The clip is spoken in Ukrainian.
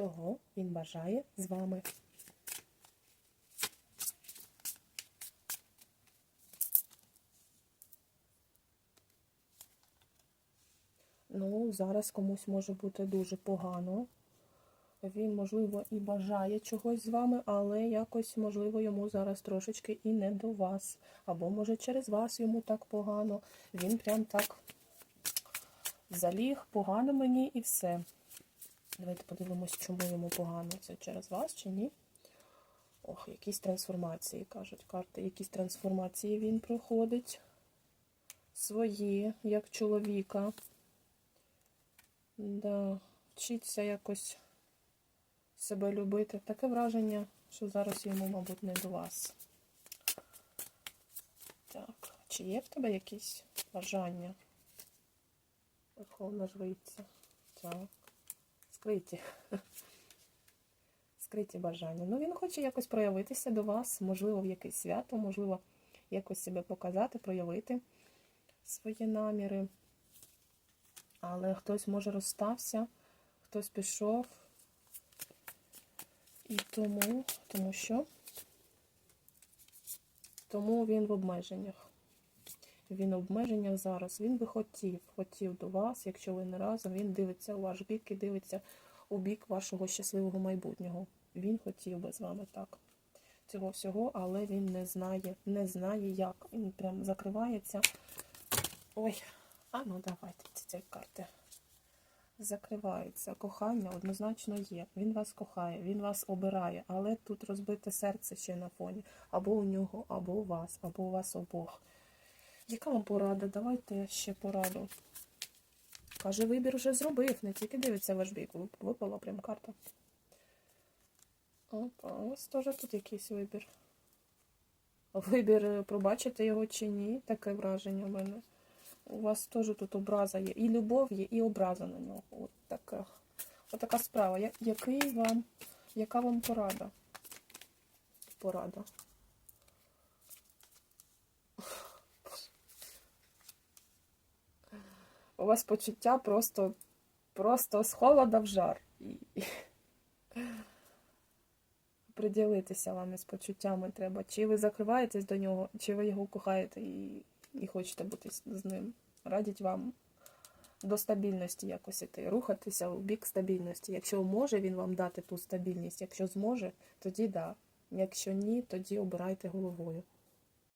чого він бажає з вами. Ну, зараз комусь може бути дуже погано. Він, можливо, і бажає чогось з вами, але якось, можливо, йому зараз трошечки і не до вас. Або, може, через вас йому так погано. Він прям так заліг, погано мені і все. Давайте подивимось, чому йому погано. Це через вас чи ні? Ох, якісь трансформації, кажуть карти. Якісь трансформації він проходить. Свої, як чоловіка. Да, вчиться якось себе любити. Таке враження, що зараз йому, мабуть, не до вас. Так, чи є в тебе якісь бажання? Верховна жриця. Так. Скриті. Скриті бажання. Ну, він хоче якось проявитися до вас, можливо, в якесь свято, можливо, якось себе показати, проявити свої наміри. Але хтось, може, розстався, хтось пішов. І тому, тому що? Тому він в обмеженнях. Він в обмеженнях зараз. Він би хотів, хотів до вас, якщо ви не разом, він дивиться у ваш бік і дивиться у бік вашого щасливого майбутнього. Він хотів би з вами так. Цього всього, але він не знає, не знає як. Він прям закривається. Ой, а ну давайте ці карти. Закриваються. Кохання однозначно є. Він вас кохає, він вас обирає, але тут розбите серце ще на фоні. Або у нього, або у вас, або у вас обох. Яка вам порада? Давайте я ще пораду. Каже, вибір вже зробив, не тільки дивиться ваш бік. Випала прям карта. Опа, ось теж тут якийсь вибір. Вибір, е, пробачити його чи ні, таке враження в мене. У вас теж тут образа є. І любов є, і образа на нього. От така, от така справа. Який вам, яка вам порада? Порада. У вас почуття просто, просто з холода в жар. І... Приділитися вам із почуттями треба. Чи ви закриваєтесь до нього, чи ви його кохаєте і, і хочете бути з ним. Радять вам до стабільності якось іти, рухатися у бік стабільності. Якщо може він вам дати ту стабільність, якщо зможе, тоді да. Якщо ні, тоді обирайте головою.